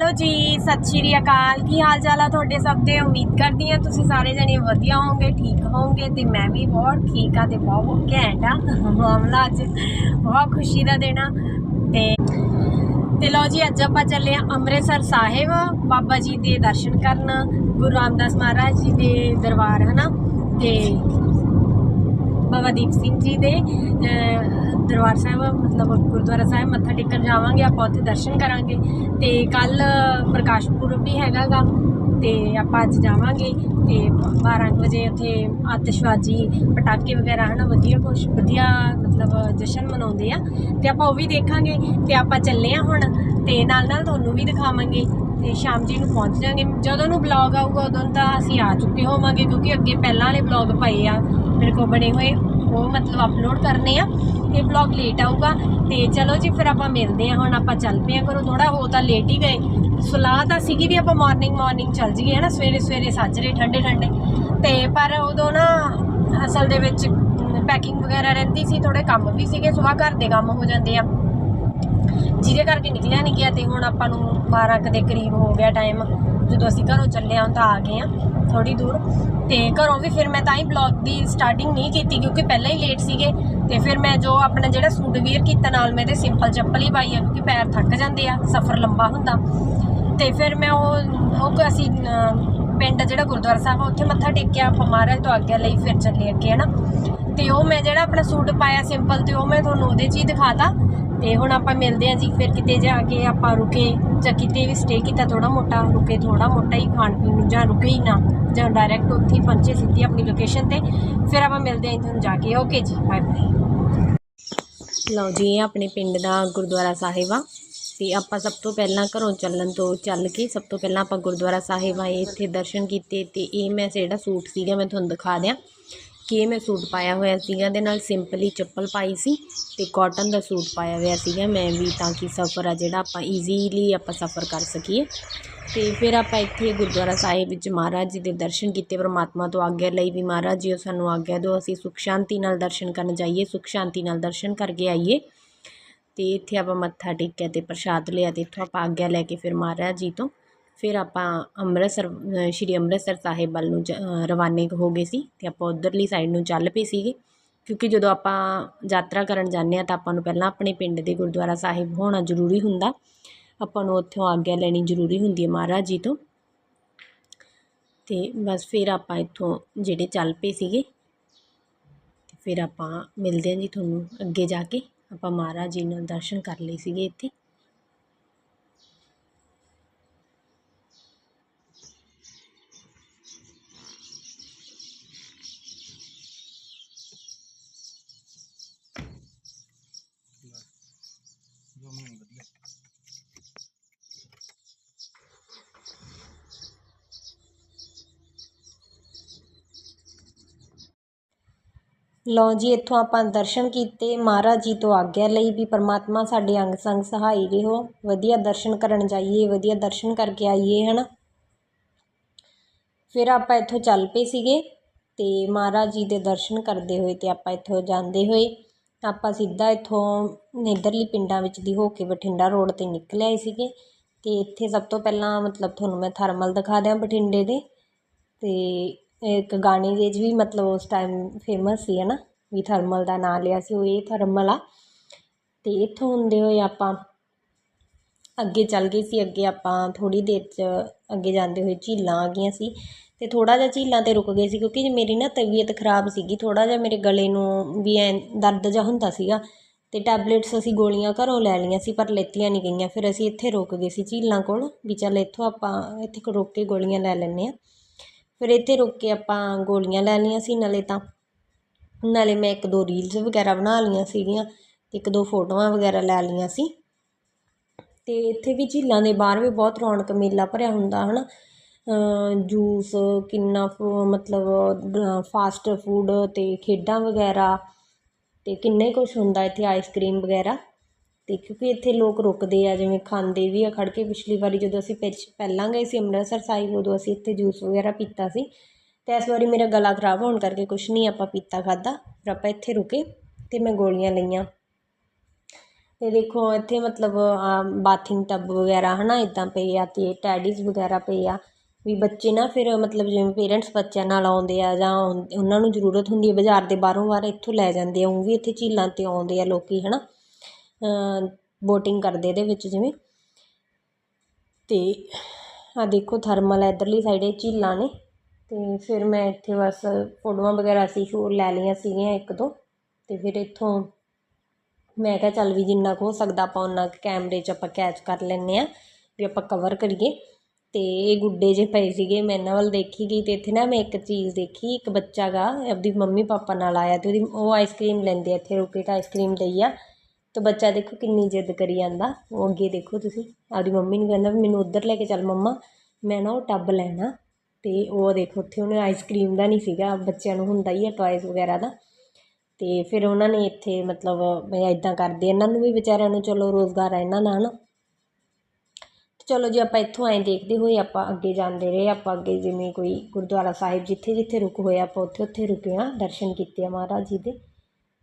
Hello ਜੀ, ਸਤਿ ਸ਼੍ਰੀ ਅਕਾਲ। ਕੀ ਹਾਲ ਚਾਲ ਆ ਤੁਹਾਡੇ ਸਭ ਦੇ? ਉਮੀਦ ਕਰਦੀ ਹਾਂ ਤੁਸੀਂ ਸਾਰੇ ਜਣੇ ਵਧੀਆ ਹੋਵੋਗੇ, ਠੀਕ ਹੋਵੋਗੇ ਤੇ ਮੈਂ ਵੀ ਬਹੁਤ ਠੀਕ ਆ ਤੇ ਬਹੁਤ ਘੈਂਟ ਆ ਮਾਮਲਾ ਅੱਜ। ਬਹੁਤ ਖੁਸ਼ੀ ਦਾ ਦਿਨ ਆ ਤੇ ਤੇ ਲਓ ਜੀ, ਅੱਜ ਆਪਾਂ ਚੱਲੇ ਆ ਅੰਮ੍ਰਿਤਸਰ ਸਾਹਿਬ, ਬਾਬਾ ਜੀ ਦੇ ਦਰਸ਼ਨ ਕਰਨ, ਗੁਰੂ ਰਾਮਦਾਸ ਮਹਾਰਾਜ ਜੀ ਦੇ ਦਰਬਾਰ, ਹਨਾ? ਤੇ ਬਾਬਾ ਦੀਪ ਸਿੰਘ ਜੀ ਦੇ ਦਰਬਾਰ ਸਾਹਿਬ, ਮਤਲਬ ਗੁਰਦੁਆਰਾ ਸਾਹਿਬ ਮੱਥਾ ਟੇਕਣ ਜਾਵਾਂਗੇ, ਆਪਾਂ ਉੱਥੇ ਦਰਸ਼ਨ ਕਰਾਂਗੇ। ਤੇ ਕੱਲ ਪ੍ਰਕਾਸ਼ ਪੁਰਬ ਵੀ ਹੈਗਾਗਾ, ਤੇ ਆਪਾਂ ਅੱਜ ਜਾਵਾਂਗੇ, ਤੇ 12 ਕੁ ਵਜੇ ਉੱਥੇ ਆਤਿਸ਼ਬਾਜ਼ੀ, ਪਟਾਕੇ ਵਗੈਰਾ, ਹਨਾ, ਵਧੀਆ ਕੁਛ, ਵਧੀਆ, ਮਤਲਬ ਜਸ਼ਨ ਮਨਾਉਂਦੇ ਆ। ਤੇ ਆਪਾਂ ਉਹ ਵੀ ਦੇਖਾਂਗੇ, ਤੇ ਆਪਾਂ ਚੱਲੇ ਆ ਹੁਣ, ਤੇ ਨਾਲ ਨਾਲ ਤੁਹਾਨੂੰ ਵੀ ਦਿਖਾਵਾਂਗੇ, ਤੇ ਸ਼ਾਮ ਜੀ ਨੂੰ ਪਹੁੰਚ ਜਾਾਂਗੇ। ਜਦੋਂ ਨੂੰ ਬਲੌਗ ਆਊਗਾ, ਉਦੋਂ ਤਾਂ ਅਸੀਂ ਆ ਚੁੱਕੇ ਹੋਵਾਂਗੇ, ਕਿਉਂਕਿ ਅੱਗੇ ਪਹਿਲਾਂ ਵਾਲੇ ਬਲੌਗ ਪਏ ਆ। ਮੇਰੇ ਕੋਲ ਬਣੇ ਹੋਏ, ਉਹ ਮਤਲਬ ਅਪਲੋਡ ਕਰਨੇ ਆ ਇਹ ਬਲੌਗ ਲੇਟ ਆਊਗਾ। ਤੇ ਚਲੋ ਜੀ, ਫਿਰ ਆਪਾਂ ਮਿਲਦੇ ਆ ਹੁਣ ਆਪਾਂ ਚੱਲ ਪਏ ਆ ਕਰੋ ਥੋੜਾ ਹੋ ਤਾਂ ਲੇਟ ਹੀ ਗਏ। ਸਲਾਹ ਤਾਂ ਸੀਗੀ ਵੀ ਆਪਾਂ ਮਾਰਨਿੰਗ ਮਾਰਨਿੰਗ ਚੱਲ ਜੀਏ ਨਾ ਸਵੇਰੇ ਸਵੇਰੇ ਸਾਜਰੇ, ਠੰਡੇ ਠੰਡੇ। ਤੇ ਪਰ ਉਦੋਂ ਨਾ ਅਸਲ ਦੇ ਵਿੱਚ ਪੈਕਿੰਗ ਵਗੈਰਾ ਰਹਿੰਦੀ ਸੀ ਥੋੜੇ ਕੰਮ ਵੀ ਸੀਗੇ ਸੁਬਾਹ ਘਰ ਦੇ ਕੰਮ ਹੋ ਜਾਂਦੇ ਆ। ਜਿਹਦੇ ਕਰਕੇ ਨਿਕਲਿਆ ਨਹੀਂ ਗਿਆ ਤੇ ਹੁਣ ਆਪਾਂ ਨੂੰ 12 ਕੁ ਦੇ ਕਰੀਬ ਹੋ ਗਿਆ ਟਾਈਮ ਜਦੋਂ ਅਸੀਂ ਘਰੋਂ ਚੱਲੇ ਆਂ ਤਾਂ ਆ ਗਏ ਆ ਥੋੜੀ ਦੂਰ। ਤੇ ਘਰੋਂ ਵੀ ਫਿਰ ਮੈਂ ਤਾਂ ਹੀ ਬਲੌਗ ਦੀ ਸਟਾਰਟਿੰਗ ਨਹੀਂ ਕੀਤੀ ਕਿਉਂਕਿ ਪਹਿਲਾਂ ਹੀ ਲੇਟ ਸੀਗੇ। ਤੇ ਫਿਰ ਮੈਂ ਜੋ ਆਪਣਾ ਜਿਹੜਾ ਸੂਟ ਵੀਅਰ ਕੀਤਾ ਨਾਲ ਮੈਂ ਤੇ ਸਿੰਪਲ ਚੱਪਲ ਹੀ ਪਾਈ ਆ ਕਿਉਂਕਿ ਪੈਰ ਥੱਕ ਜਾਂਦੇ ਆ, ਸਫ਼ਰ ਲੰਬਾ ਹੁੰਦਾ। ਤੇ ਫਿਰ ਮੈਂ ਉਹ ਉਹ ਅਸੀਂ ਪਿੰਡ ਜਿਹੜਾ ਗੁਰਦੁਆਰਾ ਸਾਹਿਬ ਆ, ਉੱਥੇ ਮੱਥਾ ਟੇਕਿਆ ਆਪਾਂ ਮਹਾਰਾਜ ਤੋਂ ਆਗਿਆ ਲਈ ਫਿਰ ਚੱਲੇ ਅੱਗੇ, ਹਨਾ। ਤੇ ਉਹ ਮੈਂ ਜਿਹੜਾ ਆਪਣਾ ਸੂਟ ਪਾਇਆ ਸਿੰਪਲ ਤੇ ਉਹ ਮੈਂ ਤੁਹਾਨੂੰ ਉਹਦੇ 'ਚ ਹੀ ਦਿਖਾਤਾ। ਤੇ ਹੁਣ ਆਪਾਂ ਮਿਲਦੇ ਆਂ ਜੀ, ਫਿਰ ਕਿਤੇ ਜਾ ਕੇ ਆਪਾਂ ਰੁਕੇ ਜਾਂ ਕਿਤੇ ਵੀ ਸਟੇ ਕੀਤਾ ਥੋੜਾ ਮੋਟਾ, ਰੁਕੇ ਥੋੜਾ ਮੋਟਾ ਹੀ ਖਾਣ ਪੀਣ ਨੂੰ ਜਾਂ ਰੁਕੇ ਹੀ ਨਾ, ਜਾਂ ਡਾਇਰੈਕਟ ਉੱਥੇ ਹੀ ਪਹੁੰਚੇ ਸਿੱਧੀ ਆਪਣੀ ਲੋਕੇਸ਼ਨ ਤੇ, ਫਿਰ ਆਪਾਂ ਮਿਲਦੇ ਆਂ ਤੁਹਾਨੂੰ ਜਾ ਕੇ ਓਕੇ ਜੀ ਬਾਏ ਬਾਏ ਲਓ ਜੀ, ਇਹ ਆਪਣੇ ਪਿੰਡ ਦਾ ਗੁਰਦੁਆਰਾ ਸਾਹਿਬ ਆ, ਤੇ ਆਪਾਂ ਸਭ ਤੋਂ ਪਹਿਲਾਂ ਘਰੋਂ ਚੱਲਣ ਤੋਂ ਚੱਲ ਕੇ, ਸਭ ਤੋਂ ਪਹਿਲਾਂ ਆਪਾਂ ਗੁਰਦੁਆਰਾ ਸਾਹਿਬ ਆਏ, ਇੱਥੇ ਦਰਸ਼ਨ ਕੀਤੇ, ਤੇ ਇਹ ਮੈਂ ਜਿਹੜਾ ਸੂਟ ਸੀਗਾ ਮੈਂ ਤੁਹਾਨੂੰ ਦਿਖਾ ਦਿਆਂ। ਕਿ ਮੈਂ ਸੂਟ ਪਾਇਆ ਹੋਇਆ ਸੀਗਾ, ਦੇ ਨਾਲ ਸਿੰਪਲੀ ਚੱਪਲ ਪਾਈ ਸੀ ਤੇ ਕਾਟਨ ਦਾ ਸੂਟ ਪਾਇਆ ਹੋਇਆ ਸੀਗਾ। ਮੈਂ ਵੀ ਤਾਂ ਕਿ ਸਫ਼ਰ ਆ ਜਿਹੜਾ ਆਪਾਂ ਈਜ਼ੀਲੀ ਆਪਾਂ ਸਫ਼ਰ ਕਰ ਸਕੀਏ। ਤੇ ਫਿਰ ਆਪਾਂ ਇੱਥੇ ਗੁਰਦੁਆਰਾ ਸਾਹਿਬ ਵਿੱਚ ਮਹਾਰਾਜ ਜੀ ਦੇ ਦਰਸ਼ਨ ਕੀਤੇ, ਪਰਮਾਤਮਾ ਤੋਂ ਆਗਿਆ ਲਈ ਵੀ ਮਹਾਰਾਜ ਜੀ ਸਾਨੂੰ ਆਗਿਆ ਦਿਓ, ਅਸੀਂ ਸੁਖ ਸ਼ਾਂਤੀ ਨਾਲ ਦਰਸ਼ਨ ਕਰਨ ਜਾਈਏ, ਸੁਖ ਸ਼ਾਂਤੀ ਨਾਲ ਦਰਸ਼ਨ ਕਰਕੇ ਆਈਏ। ਤੇ ਇੱਥੇ ਆਪਾਂ ਮੱਥਾ ਟੇਕਿਆ ਤੇ ਪ੍ਰਸ਼ਾਦ ਲਿਆ ਤੇ ਇੱਥੋਂ ਆਪਾਂ ਆਗਿਆ ਲੈ ਕੇ ਫਿਰ ਮਹਾਰਾਜ ਜੀ ਤੋਂ ਫਿਰ ਆਪਾਂ ਅੰਮ੍ਰਿਤਸਰ ਸ਼੍ਰੀ ਅੰਮ੍ਰਿਤਸਰ ਸਾਹਿਬ ਵੱਲ ਨੂੰ ਜ- ਰਵਾਨੇ ਹੋ ਗਏ ਸੀ ਅਤੇ ਆਪਾਂ ਉੱਧਰਲੀ ਸਾਈਡ ਨੂੰ ਚੱਲ ਪਏ ਸੀਗੇ। ਕਿਉਂਕਿ ਜਦੋਂ ਆਪਾਂ ਯਾਤਰਾ ਕਰਨ ਜਾਂਦੇ ਹਾਂ ਤਾਂ ਆਪਾਂ ਨੂੰ ਪਹਿਲਾਂ ਆਪਣੇ ਪਿੰਡ ਦੇ ਗੁਰਦੁਆਰਾ ਸਾਹਿਬ ਹੋਣਾ ਜ਼ਰੂਰੀ ਹੁੰਦਾ। ਆਪਾਂ ਨੂੰ ਉੱਥੋਂ ਆਗਿਆ ਲੈਣੀ ਜ਼ਰੂਰੀ ਹੁੰਦੀ ਹੈ ਮਹਾਰਾਜ ਜੀ ਤੋਂ। ਅਤੇ ਬਸ ਫਿਰ ਆਪਾਂ ਇੱਥੋਂ ਜਿਹੜੇ ਚੱਲ ਪਏ ਸੀਗੇ ਅਤੇ ਫਿਰ ਆਪਾਂ ਮਿਲਦੇ ਹਾਂ ਜੀ ਤੁਹਾਨੂੰ ਅੱਗੇ ਜਾ ਕੇ। ਆਪਾਂ ਮਹਾਰਾਜ ਜੀ ਨਾਲ ਦਰਸ਼ਨ ਕਰ ਲਏ ਸੀਗੇ ਇੱਥੇ। ਲਓ ਜੀ, ਇੱਥੋਂ ਆਪਾਂ ਦਰਸ਼ਨ ਕੀਤੇ। ਮਹਾਰਾਜ ਜੀ ਤੋਂ ਆਗਿਆ ਲਈ ਵੀ ਪਰਮਾਤਮਾ ਸਾਡੇ ਅੰਗ ਸੰਗ ਸਹਾਈ ਰਹੋ। ਵਧੀਆ ਦਰਸ਼ਨ ਕਰਨ ਜਾਈਏ, ਵਧੀਆ ਦਰਸ਼ਨ ਕਰਕੇ ਆਈਏ, ਹਨਾ? ਫਿਰ ਆਪਾਂ ਇੱਥੋਂ ਚੱਲ ਪਏ ਸੀਗੇ ਤੇ ਮਹਾਰਾਜ ਜੀ ਦੇ ਦਰਸ਼ਨ ਕਰਦੇ ਹੋਏ ਤੇ ਆਪਾਂ ਇੱਥੋਂ ਜਾਂਦੇ ਹੋਏ, ਆਪਾਂ ਸਿੱਧਾ ਇੱਥੋਂ ਨੇਦਰਲੀ ਪਿੰਡਾਂ ਵਿੱਚ ਦੀ ਹੋ ਕੇ ਬਠਿੰਡਾ ਰੋਡ ਤੇ ਨਿਕਲ ਆਏ ਸੀਗੇ। ਤੇ ਇੱਥੇ ਸਭ ਤੋਂ ਪਹਿਲਾਂ ਮਤਲਬ ਤੁਹਾਨੂੰ ਮੈਂ ਥਰਮਲ ਦਿਖਾ ਦਿਆਂ ਬਠਿੰਡੇ ਦੇ। ਤੇ ਇੱਕ ਗਾਣੇ ਦੇ 'ਚ ਵੀ ਮਤਲਬ ਉਸ ਟਾਈਮ ਫੇਮਸ ਸੀ ਹੈ ਨਾ ਵੀ ਥਰਮਲ ਦਾ ਨਾਂ ਲਿਆ ਸੀ, ਉਹ ਇਹ ਥਰਮਲ ਆ। ਅਤੇ ਇੱਥੋਂ ਹੁੰਦੇ ਹੋਏ ਆਪਾਂ ਅੱਗੇ ਚੱਲ ਗਏ ਸੀ, ਅੱਗੇ ਆਪਾਂ ਥੋੜ੍ਹੀ ਦੇਰ 'ਚ ਅੱਗੇ ਜਾਂਦੇ ਹੋਏ ਝੀਲਾਂ ਆ ਗਈਆਂ ਸੀ। ਅਤੇ ਥੋੜ੍ਹਾ ਜਿਹਾ ਝੀਲਾਂ ਤੇ ਰੁਕ ਗਏ ਸੀ, ਕਿਉਂਕਿ ਜੇ ਮੇਰੀ ਨਾ ਤਬੀਅਤ ਖਰਾਬ ਸੀਗੀ, ਥੋੜ੍ਹਾ ਜਿਹਾ ਮੇਰੇ ਗਲੇ ਨੂੰ ਵੀ ਐਂ ਦਰਦ ਜਿਹਾ ਹੁੰਦਾ ਸੀਗਾ ਅਤੇ ਟੈਬਲੇਟਸ ਅਸੀਂ ਗੋਲੀਆਂ ਘਰੋਂ ਲੈ ਲਈਆਂ ਸੀ, ਪਰ ਲੈਤੀਆਂ ਨਹੀਂ ਗਈਆਂ। ਫਿਰ ਅਸੀਂ ਇੱਥੇ ਰੁਕ ਗਏ ਸੀ ਝੀਲਾਂ ਕੋਲ, ਵੀ ਚੱਲ ਇੱਥੋਂ ਆਪਾਂ, ਇੱਥੇ ਕੁ ਰੁਕ ਕੇ ਗੋਲੀਆਂ ਲੈ ਲੈਂਦੇ ਹਾਂ। ਫਿਰ ਇੱਥੇ ਰੁਕ ਕੇ ਆਪਾਂ ਗੋਲੀਆਂ ਲੈ ਲਈਆਂ ਸੀ ਨਾਲੇ ਤਾਂ। ਨਾਲੇ ਮੈਂ ਇੱਕ ਦੋ ਰੀਲਸ ਵਗੈਰਾ ਬਣਾ ਲਈਆਂ ਸੀਗੀਆਂ ਅਤੇ ਇੱਕ ਦੋ ਫੋਟੋਆਂ ਵਗੈਰਾ ਲੈ ਲਈਆਂ ਸੀ। ਅਤੇ ਇੱਥੇ ਵੀ ਝੀਲਾਂ ਦੇ ਬਾਹਰ ਵੀ ਬਹੁਤ ਰੌਣਕ ਮੇਲਾ ਭਰਿਆ ਹੁੰਦਾ ਹੈ ਨਾ ਜੂਸ ਕਿੰਨਾ ਫ- ਮਤਲਬ ਫਾਸਟ ਫੂਡ ਅਤੇ ਖੇਡਾਂ ਵਗੈਰਾ ਤੇ ਕਿੰਨੇ ਕੁਛ ਹੁੰਦਾ ਇੱਥੇ ਆਈਸਕ੍ਰੀਮ ਵਗੈਰਾ। ਅਤੇ ਕਿਉਂਕਿ ਇੱਥੇ ਲੋਕ ਰੁਕਦੇ ਆ, ਜਿਵੇਂ ਖਾਂਦੇ ਵੀ ਆ ਖੜ੍ਹ ਕੇ। ਪਿਛਲੀ ਵਾਰੀ ਜਦੋਂ ਅਸੀਂ ਪਿਛ ਪਹਿਲਾਂ ਗਏ ਸੀ ਅੰਮ੍ਰਿਤਸਰ ਸਾਹਿਬ, ਉਦੋਂ ਅਸੀਂ ਇੱਥੇ ਜੂਸ ਵਗੈਰਾ ਪੀਤਾ ਸੀ। ਅਤੇ ਇਸ ਵਾਰੀ ਮੇਰਾ ਗਲਾ ਖਰਾਬ ਹੋਣ ਕਰਕੇ ਕੁਛ ਨਹੀਂ ਆਪਾਂ ਪੀਤਾ ਖਾਧਾ, ਫਿਰ ਆਪਾਂ ਇੱਥੇ ਰੁਕੇ ਅਤੇ ਮੈਂ ਗੋਲੀਆਂ ਲਈਆਂ। ਅਤੇ ਦੇਖੋ ਇੱਥੇ ਮਤਲਬ ਬਾਥਿੰਗ ਟੱਬ ਵਗੈਰਾ ਹੈ ਨਾ ਇੱਦਾਂ ਪਏ ਆ ਅਤੇ ਟੈਡੀਜ਼ ਵਗੈਰਾ ਪਏ ਆ। ਵੀ ਬੱਚੇ ਨਾ ਫਿਰ ਮਤਲਬ ਜਿਵੇਂ ਪੇਰੈਂਟਸ ਬੱਚਿਆਂ ਨਾਲ ਆਉਂਦੇ ਆ ਜਾਂ ਉਹਨਾਂ ਨੂੰ ਜ਼ਰੂਰਤ ਹੁੰਦੀ ਹੈ ਬਾਜ਼ਾਰ ਦੇ ਬਾਹਰੋਂ ਬਾਹਰ ਇੱਥੋਂ ਲੈ ਜਾਂਦੇ ਆ ਉਹ ਵੀ ਇੱਥੇ ਝੀਲਾਂ 'ਤੇ ਆਉਂਦੇ ਆ ਲੋਕ ਹੈ ਨਾ ਬੋਟਿੰਗ ਕਰਦੇ ਇਹਦੇ ਵਿੱਚ ਜਿਵੇਂ। ਅਤੇ ਆ ਦੇਖੋ ਥਰਮਲ ਇਧਰਲੀ ਸਾਈਡ ਇਹ ਝੀਲਾਂ ਨੇ। ਅਤੇ ਫਿਰ ਮੈਂ ਇੱਥੇ ਬਸ ਫੋਟੋਆਂ ਵਗੈਰਾ ਸੀ ਸ਼ੂਟ ਲੈ ਲਈਆਂ ਸੀਗੀਆਂ ਇੱਕ ਦੋ। ਅਤੇ ਫਿਰ ਇੱਥੋਂ ਮੈਂ ਕਿਹਾ ਚੱਲ ਵੀ ਜਿੰਨਾ ਕੁ ਹੋ ਸਕਦਾ ਆਪਾਂ ਉਹਨਾਂ ਕੈਮਰੇ 'ਚ ਆਪਾਂ ਕੈਚ ਕਰ ਲੈਂਦੇ ਆ ਵੀ ਆਪਾਂ ਕਵਰ ਕਰੀਏ। ਅਤੇ ਇਹ ਗੁੱਡੇ ਜੇ ਪਏ ਸੀਗੇ, ਮੈਂ ਇਹਨਾਂ ਵੱਲ ਦੇਖੀ ਗਈ ਅਤੇ ਇੱਥੇ ਨਾ ਮੈਂ ਇੱਕ ਚੀਜ਼ ਦੇਖੀ, ਇੱਕ ਬੱਚਾ ਗਾ, ਆਪਦੀ ਮੰਮੀ ਪਾਪਾ ਨਾਲ ਆਇਆ ਅਤੇ ਉਹਦੀ, ਉਹ ਆਈਸਕ੍ਰੀਮ ਲੈਂਦੇ ਆ ਇੱਥੇ ਰੁਕੇ ਤਾਂ ਆਈਸਕ੍ਰੀਮ ਲਈ ਆ। ਤੇ ਬੱਚਾ ਦੇਖੋ ਕਿੰਨੀ ਜਿੱਦ ਕਰੀ ਜਾਂਦਾ। ਉਹ ਅੱਗੇ ਦੇਖੋ ਤੁਸੀਂ, ਆਪਦੀ ਮੰਮੀ ਨੂੰ ਕਹਿੰਦਾ ਵੀ ਮੈਨੂੰ ਉੱਧਰ ਲੈ ਕੇ ਚੱਲ ਮੰਮਾ, ਮੈਂ ਨਾ ਉਹ ਟੱਬ ਲੈਣਾ। ਅਤੇ ਉਹ ਦੇਖੋ ਉੱਥੇ ਉਹਨੇ ਆਈਸਕ੍ਰੀਮ ਦਾ ਨਹੀਂ ਸੀਗਾ, ਬੱਚਿਆਂ ਨੂੰ ਹੁੰਦਾ ਹੀ ਆ ਟੌਇਜ਼ ਵਗੈਰਾ ਦਾ। ਅਤੇ ਫਿਰ ਉਹਨਾਂ ਨੇ ਇੱਥੇ ਮਤਲਬ ਮੈਂ ਇਦਾਂ ਕਰਦੇ, ਇਹਨਾਂ ਨੂੰ ਵੀ ਵਿਚਾਰਿਆਂ ਨੂੰ ਚਲੋ ਰੋਜ਼ਗਾਰ ਆ ਇਹਨਾਂ ਦਾ ਹਨਾ ਚਲੋ ਜੇ ਆਪਾਂ ਇੱਥੋਂ ਆਏ ਦੇਖਦੇ ਹੋਏ ਆਪਾਂ ਅੱਗੇ ਜਾਂਦੇ ਰਹੇ, ਆਪਾਂ ਅੱਗੇ ਜਿਵੇਂ ਕੋਈ ਗੁਰਦੁਆਰਾ ਸਾਹਿਬ ਜਿੱਥੇ ਜਿੱਥੇ ਰੁਕ ਹੋਇਆ, ਆਪਾਂ ਉੱਥੇ ਉੱਥੇ ਰੁਕੇ ਹਾਂ, ਦਰਸ਼ਨ ਕੀਤੇ ਆ ਮਹਾਰਾਜ ਜੀ ਦੇ।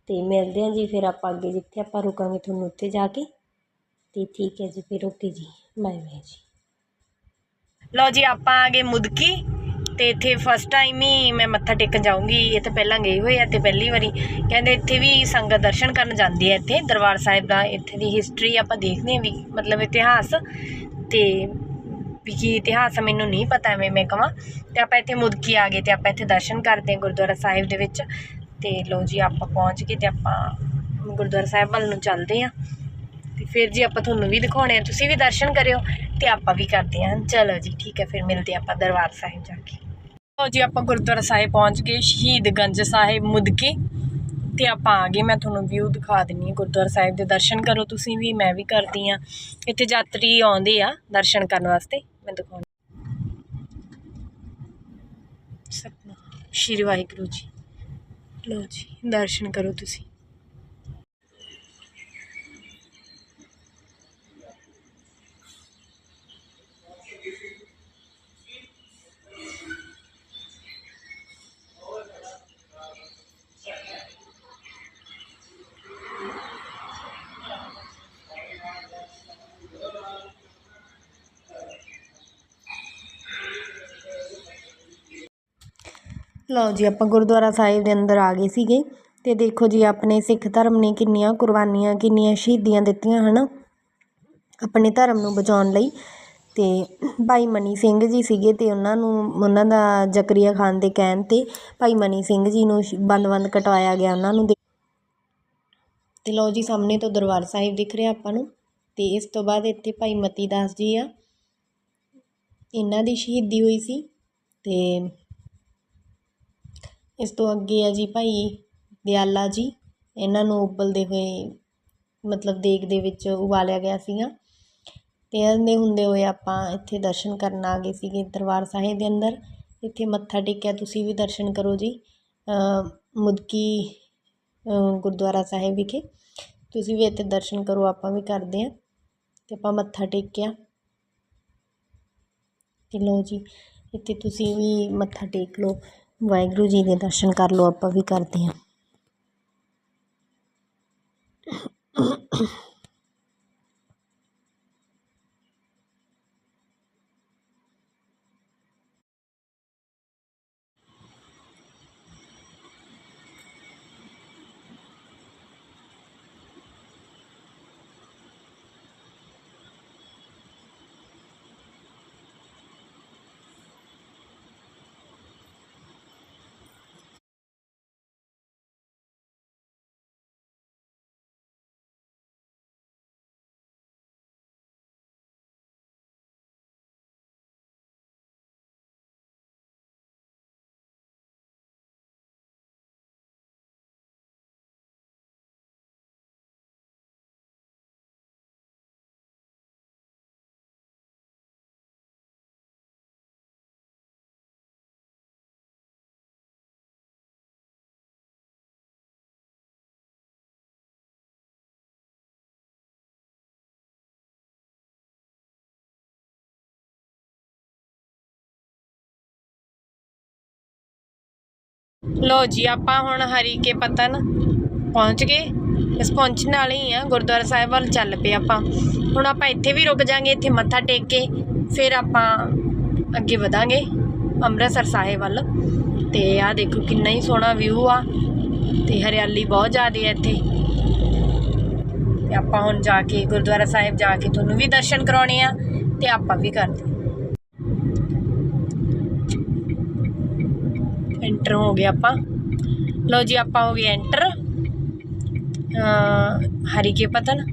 ਅਤੇ ਮਿਲਦੇ ਹਾਂ ਜੀ, ਫਿਰ ਆਪਾਂ ਅੱਗੇ ਜਿੱਥੇ ਆਪਾਂ ਰੁਕਾਂਗੇ ਤੁਹਾਨੂੰ ਉੱਥੇ ਜਾ ਕੇ। ਤੇ ਠੀਕ ਹੈ ਜੀ, ਫਿਰ ਓਕੇ ਜੀ, ਬਾਏ ਬਾਏ ਜੀ। ਲਓ ਜੀ, ਆਪਾਂ ਆ ਗਏ ਮੁਦਕੀ ਤੇ ਇੱਥੇ ਫਸਟ ਟਾਈਮ ਹੀ ਮੈਂ ਮੱਥਾ ਟੇਕਣ ਜਾਊਂਗੀ। ਇੱਥੇ ਪਹਿਲਾਂ ਗਏ ਹੋਏ ਆ ਤੇ ਪਹਿਲੀ ਵਾਰੀ। ਕਹਿੰਦੇ ਇੱਥੇ ਵੀ ਸੰਗਤ ਦਰਸ਼ਨ ਕਰਨ ਜਾਂਦੀ ਹੈ ਇੱਥੇ। ਦਰਬਾਰ ਸਾਹਿਬ ਦਾ ਇੱਥੇ ਦੀ ਹਿਸਟਰੀ ਆਪਾਂ ਦੇਖਦੇ ਹਾਂ ਵੀ ਮਤਲਬ ਇਤਿਹਾਸ ਤੇ ਵੀ ਕੀ ਇਤਿਹਾਸ ਮੈਨੂੰ ਨਹੀਂ ਪਤਾ ਐਵੇਂ ਮੈਂ ਕਹਾਂ ਤੇ ਆਪਾਂ ਇੱਥੇ ਮੁਦਕੀ ਆ ਗਏ ਤੇ ਆਪਾਂ ਇੱਥੇ ਦਰਸ਼ਨ ਕਰਦੇ ਹਾਂ ਗੁਰਦੁਆਰਾ ਸਾਹਿਬ ਦੇ ਵਿੱਚ। ਤੇ ਲਓ ਜੀ, ਆਪਾਂ ਪਹੁੰਚ ਗਏ ਤੇ ਆਪਾਂ ਗੁਰਦੁਆਰਾ ਸਾਹਿਬ ਵੱਲ ਨੂੰ ਚੱਲਦੇ ਹਾਂ। ਤੇ ਫਿਰ ਜੀ ਆਪਾਂ ਤੁਹਾਨੂੰ ਵੀ ਦਿਖਾਉਣੇ ਆ ਤੁਸੀਂ ਵੀ ਦਰਸ਼ਨ ਕਰਿਓ ਤੇ ਆਪਾਂ ਵੀ ਕਰਦੇ ਹਾਂ। ਚਲੋ ਜੀ, ਠੀਕ ਹੈ, ਫਿਰ ਮਿਲਦੇ ਹਾਂ ਆਪਾਂ ਦਰਬਾਰ ਸਾਹਿਬ ਜਾ ਕੇ। ਲਓ ਜੀ, ਆਪਾਂ ਗੁਰਦੁਆਰਾ ਸਾਹਿਬ ਪਹੁੰਚ ਗਏ ਸ਼ਹੀਦਗੰਜ ਸਾਹਿਬ ਮੁਦਕੀ। ਤੇ ਆਪਾਂ ਆ ਗਏ, ਮੈਂ ਤੁਹਾਨੂੰ ਵਿਊ ਦਿਖਾ ਦਿੰਨੀ ਹਾਂ, ਗੁਰਦੁਆਰਾ ਸਾਹਿਬ ਦੇ ਦਰਸ਼ਨ ਕਰੋ ਤੁਸੀਂ ਵੀ, ਮੈਂ ਵੀ ਕਰਦੀ ਆ ਇੱਥੇ ਯਾਤਰੀ ਆਉਂਦੇ ਆ ਦਰਸ਼ਨ ਕਰਨ ਵਾਸਤੇ, ਮੈਂ ਦਿਖਾਉਣੀ ਸਤਨਾਮ, ਸ਼੍ਰੀ ਵਾਹਿਗੁਰੂ ਜੀ। ਲਓ ਜੀ ਦਰਸ਼ਨ ਕਰੋ ਤੁਸੀਂ। ਲਓ ਜੀ, ਆਪਾਂ ਗੁਰਦੁਆਰਾ ਸਾਹਿਬ ਦੇ ਅੰਦਰ ਆ ਗਏ ਸੀਗੇ ਤੇ ਦੇਖੋ ਜੀ, ਆਪਣੇ ਸਿੱਖ ਧਰਮ ਨੇ ਕਿੰਨੀਆਂ ਕੁਰਬਾਨੀਆਂ, ਕਿੰਨੀਆਂ ਸ਼ਹੀਦੀਆਂ ਦਿੱਤੀਆਂ, ਹਨ? ਆਪਣੇ ਧਰਮ ਨੂੰ ਬਚਾਉਣ ਲਈ। ਤੇ ਭਾਈ ਮਨੀ ਸਿੰਘ ਜੀ ਸੀਗੇ ਤੇ ਉਹਨਾਂ ਨੂੰ, ਉਹਨਾਂ ਦਾ ਜ਼ਕਰੀਆ ਖਾਨ ਦੇ ਕਹਿਣ ਤੇ ਭਾਈ ਮਨੀ ਸਿੰਘ ਜੀ ਨੂੰ ਬੰਦ ਬੰਦ ਕਟਵਾਇਆ ਗਿਆ, ਉਹਨਾਂ ਨੂੰ ਤੇ ਲਓ ਜੀ, ਸਾਹਮਣੇ ਤੋਂ ਦਰਬਾਰ ਸਾਹਿਬ ਦਿਖ ਰਿਹਾ ਆਪਾਂ ਨੂੰ ਤੇ ਇਸ ਤੋਂ ਬਾਅਦ ਇੱਥੇ ਭਾਈ ਮਤੀ ਦਾਸ ਜੀ ਆ। ਇਹਨਾਂ ਦੀ ਸ਼ਹੀਦੀ ਹੋਈ ਸੀ ਤੇ ਇਸ ਤੋਂ ਅੱਗੇ ਆ ਜੀ ਭਾਈ ਦਿਆਲਾ ਜੀ। ਇਹਨਾਂ ਨੂੰ ਉਬਲਦੇ ਹੋਏ, ਮਤਲਬ ਦੇਗ ਦੇ ਵਿੱਚ ਉਬਾਲਿਆ ਗਿਆ ਸੀਗਾ। ਅਤੇ ਇਹਦੇ ਹੁੰਦੇ ਹੋਏ ਆਪਾਂ ਇੱਥੇ ਦਰਸ਼ਨ ਕਰਨ ਆ ਗਏ ਸੀਗੇ ਦਰਬਾਰ ਸਾਹਿਬ ਦੇ ਅੰਦਰ। ਇੱਥੇ ਮੱਥਾ ਟੇਕਿਆ, ਤੁਸੀਂ ਵੀ ਦਰਸ਼ਨ ਕਰੋ ਜੀ। ਮੁਦਕੀ ਗੁਰਦੁਆਰਾ ਸਾਹਿਬ ਵਿਖੇ। ਤੁਸੀਂ ਵੀ ਇੱਥੇ ਦਰਸ਼ਨ ਕਰੋ, ਆਪਾਂ ਵੀ ਕਰਦੇ ਹਾਂ। ਅਤੇ ਆਪਾਂ ਮੱਥਾ ਟੇਕਿਆ। ਤੇ ਲਓ ਜੀ, ਇੱਥੇ ਤੁਸੀਂ ਵੀ ਮੱਥਾ ਟੇਕ ਲਓ। ਵਾਹਿਗੁਰੂ ਜੀ ਦੇ ਦਰਸ਼ਨ ਕਰ ਲਓ ਆਪਾਂ ਵੀ ਕਰਦੇ ਹਾਂ। ਲੋ ਜੀ, ਆਪਾਂ ਹੁਣ ਹਰੀ ਕੇ ਪਤਨ ਪਹੁੰਚ ਗਏ। ਬਸ ਪਹੁੰਚਣ ਵਾਲੇ ਹੀ ਆ, ਗੁਰਦੁਆਰਾ ਸਾਹਿਬ ਵੱਲ ਚੱਲ ਪਏ ਆਪਾਂ। ਹੁਣ ਆਪਾਂ ਇੱਥੇ ਵੀ ਰੁਕ ਜਾਾਂਗੇ, ਇੱਥੇ ਮੱਥਾ ਟੇਕ ਕੇ, ਫਿਰ ਆਪਾਂ ਅੱਗੇ ਵਧਾਂਗੇ ਅੰਮ੍ਰਿਤਸਰ ਸਾਹਿਬ ਵੱਲ। ਤੇ ਆਹ ਦੇਖੋ ਕਿੰਨਾ ਹੀ ਸੋਹਣਾ ਵਿਊ ਆ, ਤੇ ਹਰਿਆਲੀ ਬਹੁਤ ਜ਼ਿਆਦਾ ਹੈ ਇੱਥੇ। ਤੇ ਆਪਾਂ ਹੁਣ ਜਾ ਕੇ ਗੁਰਦੁਆਰਾ ਸਾਹਿਬ ਜਾ ਕੇ ਤੁਹਾਨੂੰ ਵੀ ਦਰਸ਼ਨ ਕਰਾਉਣੇ ਆ, ਤੇ ਆਪਾਂ ਵੀ ਕਰਦੇ ਐਂਟਰ ਹੋ ਗਏ ਆਪਾਂ। ਲਓ ਜੀ ਆਪਾਂ ਹੋ ਗਏ ਐਂਟਰ। ਹਰੀ ਕੇ ਪਤਨ।